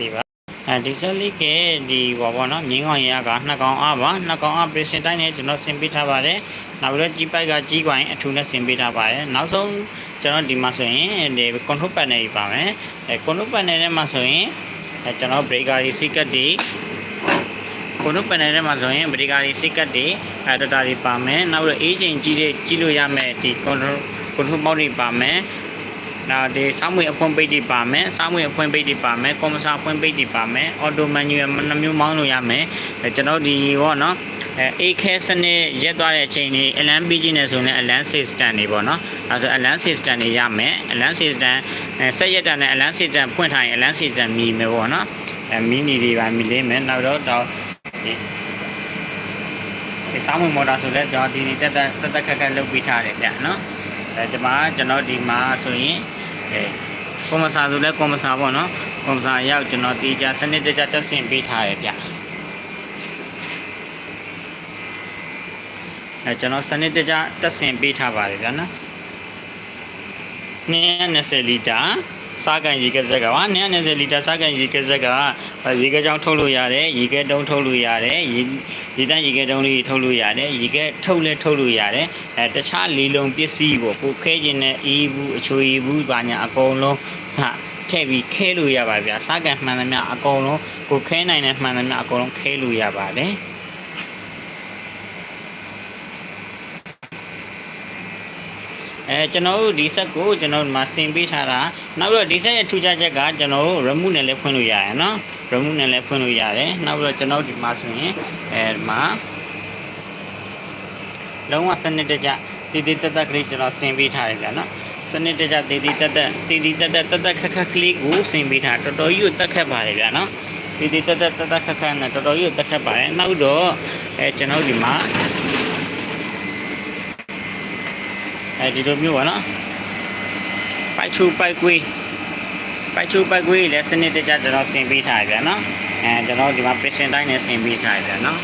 ဒီပါအဲဒီဆက်လေးကဒီဘောပေါ့နော်မြင်းကောင်ရကနှစ်ကောင်အားပါနှစ်ကောင်အားပရရှင်တိုင်းနဲ့ကျွန်တော်ဆင်ပေးထားပါတယ်နောက်ပြီးတော့ကြီးပိုက်ကကြီးကွိုင်းအထူးနဲ့ဆင်ပေးထားပါတယ်နောက်ဆုံးကျွန်တော်ဒီမှာဆိုရင်ဒီ control panel ကြီးပါမယ်အဲ control panel ထဲမှာဆိုရင်အဲကျွန်တော် breaker ကြီး secret တွေ control panel ထဲမှာဆိုရင် breaker ကြီး secret တွေအဲ data တွေပါမယ်နောက်ပြီးတော့ age ကြီးတွေကြီးလို့ရမယ်ဒီ control control mode တွေပါမယ် နောက်ဒီစောင်းမွေအဖွင့်ပိတ်တွေပါမယ်စောင်းမွေအဖွင့်ပိတ်တွေပါမယ်ကွန်မစာအဖွင့်ပိတ်တွေပါမယ်အော်တိုမန်နျူနှမျိုးမောင်းလို့ရမယ်အဲကျွန်တော်ဒီပေါ့နော်အဲအေးခဲစနစ်ရက်သွားတဲ့အချိန်นี้အလန်ပြီးကြီးနေဆိုရင်အလန် system တွေပေါ့နော်အဲဆိုအလန် system တွေရမယ်အလန် system အဲဆက်ရက်တာနဲ့အလန် system ဖွင့်ထားရင်အလန် system မြည်မယ်ပေါ့နော်အဲမီနီတွေပါမြည်လိမ့်မယ်နောက်တော့တော့ဒီဒီစောင်းမွေမော်တာဆိုလဲကျွန်တော်ဒီဒီတက်တက်တက်တက်ခက်ခက်လုပ်ပြီးထားတယ်ဗျနော် အဲဒီမှာကျွန်တော်ဒီမှာဆိုရင်အဲကွန်မစာဆိုလဲကွန်မစာပေါ့နော်ကွန်မစာရောက်ကျွန်တော်တီးကြစနစ်တကျတက်ဆင်ပေးထားရဗျအဲကျွန်တော်စနစ်တကျတက်ဆင်ပေးထားပါတယ်ဗျာနော်220လီတာ စားကန်ရေကဇက်ကပါ220လီတာစားကန်ရေကဇက်ကရေကကြောင်ထုတ်လို့ရတယ်ရေကတုံးထုတ်လို့ရတယ်ရေဒီတန်းရေကတုံးလေးထုတ်လို့ရတယ်ရေကထုတ်လဲထုတ်လို့ရတယ်အဲတခြားလီလုံးပစ္စည်းကိုကိုခဲခြင်းနဲ့အေးဘူးအချိုရည်ဘူးဘာညာအကုန်လုံးစထည့်ပြီးခဲလို့ရပါဗျာစားကန်မှန်သမျှအကုန်လုံးကိုခဲနိုင်တဲ့မှန်သမျှအကုန်လုံးခဲလို့ရပါတယ် အဲကျွန်တော်တို့ဒီဆက်ကိုကျွန်တော်တို့မှာဆင်ပေးထားတာနောက်ပြီးတော့ဒီဆက်ရဲ့ထူးခြားချက်ကကျွန်တော်တို့ remove နဲ့လည်းဖွင့်လို့ရတယ်နော် remove နဲ့လည်းဖွင့်လို့ရတယ်နောက်ပြီးတော့ကျွန်တော်တို့ဒီမှာဆိုရင်အဲဒီမှာလုံးဝစနစ်တကျတည်တည်တက်တက်ကလေးကျွန်တော်ဆင်ပေးထားရပြန်နော်စနစ်တကျတည်တည်တက်တက်တည်တည်တက်တက်တက်တက်ခက်ခက်ကလေးကိုဆင်ပေးထားတော်တော်ကြီးကိုတက်ခက်ပါတယ်ဗျာနော်တည်တည်တက်တက်တက်တက်ခက်ခက်နဲ့တော်တော်ကြီးကိုတက်ခက်ပါတယ်နောက်တော့အဲကျွန်တော်တို့ဒီမှာ အဲဒီလိုမျိုးပါနော်ပိုက်ချူပိုက်ကွေးပိုက်ချူပိုက်ကွေးလည်းစနစ်တကျကျွန်တော်ဆင်ပေးထားရပြန်နော်အဲကျွန်တော်ဒီမှာ patient တိုင်းနဲ့ဆင်ပေးထားရပြန်နော်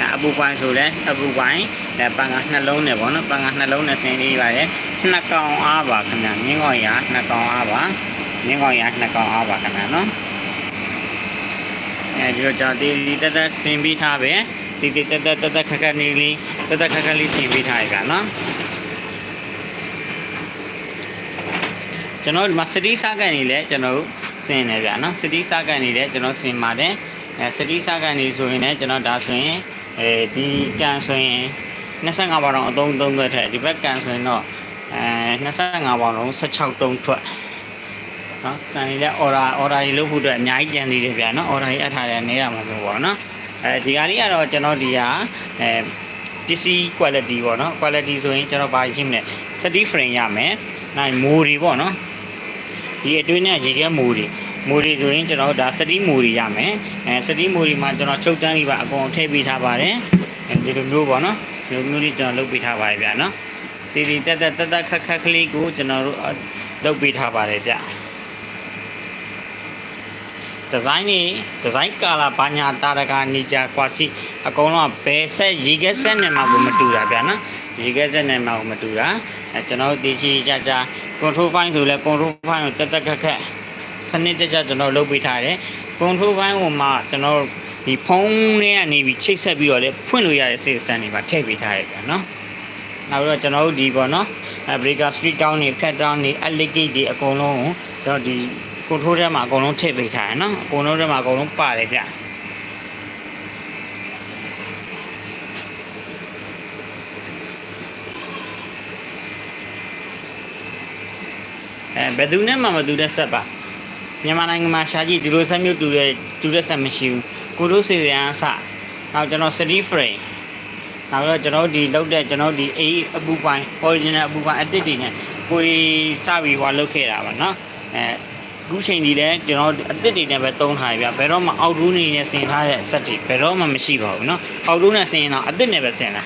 အဲအပူပိုင်းဆိုလဲအပူပိုင်းအဲပန်ကနှလုံးနဲ့ပေါ့နော်ပန်ကနှလုံးနဲ့ဆင်ပေးပါတယ်နှစ်ကောင်အားပါခင်ဗျမြင်းကောင်ရနှစ်ကောင်အားပါမြင်းကောင်ရနှစ်ကောင်အားပါခင်ဗျနော်အဲဒီတော့ကျွန်တော်ဒီဒီတက်တက်ဆင်ပေးထားပဲဒီဒီတက်တက်တက်တက်ခက်ခက်နေလေးတက်တက်ခက်ခက်လေးဆင်ပေးထားရပြန် ကျွန်တော်ဒီမှာစတီးစားကန်နေလဲကျွန်တော်စင်တယ်ဗျာနော်စတီးစားကန်နေလဲကျွန်တော်စင်ပါတယ်အဲစတီးစားကန်နေဆိုရင်လည်းကျွန်တော်ဒါဆိုရင်အဲဒီကန်ဆိုရင်25ပေါင်တော့အသုံးသုံးသက်ထက်ဒီဘက်ကန်ဆိုရင်တော့အဲ25ပေါင်လုံး16တုံးထွက်နော်စံနေလဲ order order ကြီးလုပ်ဖို့အတွက်အများကြီးကြံသေးတယ်ဗျာနော် order ကြီးအပ်ထားတယ်နေရမှာမျိုးပေါ့နော်အဲဒီကလေးကတော့ကျွန်တော်ဒီဟာအဲပစ္စည်း quality ပေါ့နော် quality ဆိုရင်ကျွန်တော်ဘာရှင်းမလဲ steady frame ရမယ်နိုင်မိုးတွေပေါ့နော် ဒီအတွင်းနဲ့ရေခဲမူတွေမူတွေဆိုရင်ကျွန်တော်ဒါစတိမူတွေရမယ်အဲစတိမူတွေမှာကျွန်တော်ချုပ်တန်းလေးပါအကုန်ထည့်ပေးထားပါတယ်အဲဒီလိုမျိုးပေါ့နော်ဒီလိုမျိုးလေးကျွန်တော်လုပ်ပေးထားပါတယ်ဗျာနော်ဒီဒီတက်တက်တက်တက်ခက်ခက်ကလေးကိုကျွန်တော်တို့လုပ်ပေးထားပါတယ်ဗျဒီဇိုင်းနေဒီဇိုင်းကာလာဘာညာတာရကနေကြကွာစီအကုန်လုံးဘယ်ဆက်ရေခဲဆက်နဲ့မှကိုမတူတာဗျာနော်ရေခဲဆက်နဲ့မှကိုမတူတာအဲကျွန်တော်တို့ဒီချီကြကြ control file ဆိုလဲ control file ကိုတက်တက်ခက်ခက်စနစ်တကျကျွန်တော်လုပ်ပေးထားတယ် control file ကိုမှကျွန်တော်ဒီဖုန်းထဲကနေပြီးချိတ်ဆက်ပြီးတော့လဲဖွင့်လို့ရတဲ့ system တွေပါထည့်ပေးထားရပြန်နော်နောက်ပြီးတော့ကျွန်တော်တို့ဒီပေါ့နော်အဲ breaker street down တွေ flat down တွေ allocate တွေအကုန်လုံးကိုကျွန်တော်ဒီ control ထဲမှာအကုန်လုံးထည့်ပေးထားရနော်အကုန်လုံးထဲမှာအကုန်လုံးပါတယ်ဗျ ဘယ်သူနဲ့မှမတူတဲ့ဆက်ပါမြန်မာနိုင်ငံမှာရှားကြည့်ဒီလိုဆက်မျိုးတူတဲ့တူတဲ့ဆက်မရှိဘူးကိုတို့စီစဉ်အားစနောက်ကျွန်တော် city frame နောက်တော့ကျွန်တော်ဒီလောက်တဲ့ကျွန်တော်ဒီအေးအပူပိုင်း original အပူပိုင်းအတစ်တွေနဲ့ကိုယ်စပြီးဟွာလုတ်ခဲ့တာပါနော်အဲအခုချိန်ဒီလဲကျွန်တော်အတစ်တွေနဲ့ပဲသုံးထားရပြဘယ်တော့မှအောက်ဒူးနေနဲ့ဆင်ထားတဲ့ဆက်တွေဘယ်တော့မှမရှိပါဘူးနော်အောက်ဒူးနဲ့ဆင်ရင်တော့အတစ်နဲ့ပဲဆင်တာ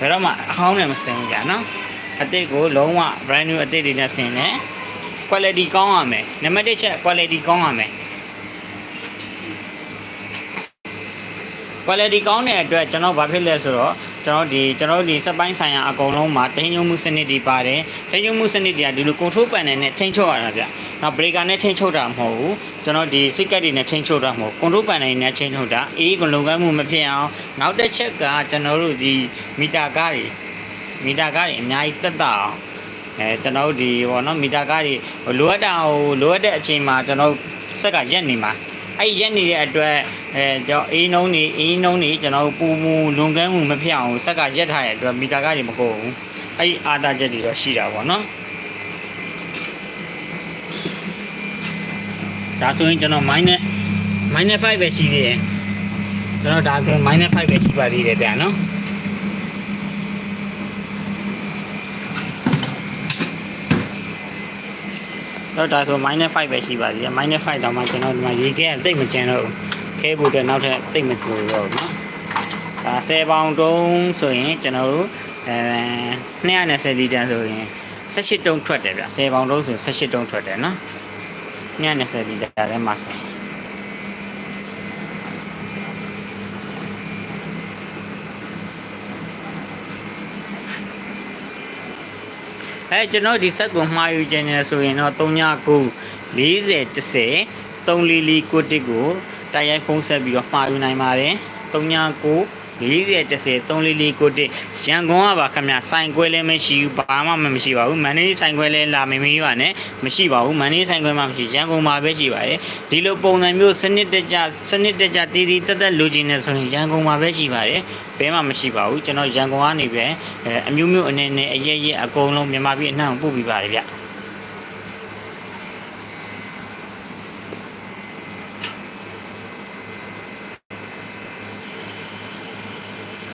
ဘယ်တော့မှအဟောင်းနဲ့မဆင်ဘူးကြာနော်အတစ်ကိုလုံးဝ brand new အတစ်တွေနဲ့ဆင်တယ် quality ကောင်းရမယ်နံပါတ်1ချက် quality ကောင်းရမယ် quality ကောင်းတဲ့အတွက်ကျွန်တော်ဘာဖြစ်လဲဆိုတော့ကျွန်တော်ဒီကျွန်တော်ဒီစက်ပိုင်းဆိုင်ရာအကုန်လုံးမှာထိန်းချုပ်မှုစနစ်တွေပါတယ်ထိန်းချုပ်မှုစနစ်တွေကဒီလို control panel နဲ့ထိန်းချုပ်ရတာဗျနောက် breaker နဲ့ချိန်ချုပ်တာမဟုတ်ဘူးကျွန်တော်ဒီစိတ်ကက်တွေနဲ့ချိန်ချုပ်တာမဟုတ် control panel တွေနဲ့ချိန်ချုပ်တာအေးကလုံကန်းမှုမဖြစ်အောင်နောက်တစ်ချက်ကကျွန်တော်တို့ဒီမီတာကားတွေမီတာကားတွေအများကြီးတက်တာအောင် အဲကျွန်တော်တို့ဒီဘောနော်မီတာကားတွေလိုအပ်တာဟိုလိုအပ်တဲ့အချိန်မှာကျွန်တော်စက်ကရက်နေမှာအဲ့ရက်နေတဲ့အတွက်အဲကျွန်တော်အေးနှုံးနေအေးနှုံးနေကျွန်တော်ပူမူလွန်ကန်းမှုမဖြစ်အောင်စက်ကရက်ထားရတဲ့အတွက်မီတာကားတွေမကုန်ဘူးအဲ့ဒီအာသာချက်တွေတော့ရှိတာပေါ့နော်ဒါဆိုရင်ကျွန်တော် minus minus 5ပဲရှိသေးတယ်ကျွန်တော်ဒါဆိုရင် minus 5ပဲရှိပါသေးတယ်ဗျာနော် တော့ဒါဆို minus 5ပဲရှိပါသေးတယ် minus 5တောင်မှကျွန်တော်ဒီမှာရေခဲတိတ်မကျန်တော့ဘူးခဲဖို့အတွက်နောက်ထပ်တိတ်မကြိုတော့ဘူးနော်ဒါ10ပေါင်တုံးဆိုရင်ကျွန်တော်တို့အဲ220လီတာဆိုရင်18တုံးထွက်တယ်ဗျ10ပေါင်တုံးဆိုရင်18တုံးထွက်တယ်နော်220လီတာထဲမှာဆို အဲကျွန်တော်ဒီဆက်ကိုမှားယူခြင်းနဲ့ဆိုရင်တော့39 40 10 344ကိုတစ်ကိုတိုက်ရိုက်ဖုံးဆက်ပြီးတော့မှားယူနိုင်ပါတယ်39 40 10 344ကိုတစ်ရန်ကုန်ကပါခင်ဗျဆိုင်ခွဲလည်းမရှိဘူးဘာမှမရှိပါဘူးမန္တလေးဆိုင်ခွဲလည်းလာမမေးပါနဲ့မရှိပါဘူးမန္တလေးဆိုင်ခွဲမှမရှိရန်ကုန်မှာပဲရှိပါတယ်ဒီလိုပုံစံမျိုးစနစ်တကျစနစ်တကျတည်တည်တက်တက်လိုချင်နေဆိုရင်ရန်ကုန်မှာပဲရှိပါတယ်ဘဲမှမရှိပါဘူးကျွန်တော်ရန်ကုန်ကနေပဲအဲအမျိုးမျိုးအနေနဲ့အရဲရဲအကုန်လုံးမြန်မာပြည်အနှံ့ကိုပို့ပြီးပါတယ်ဗျ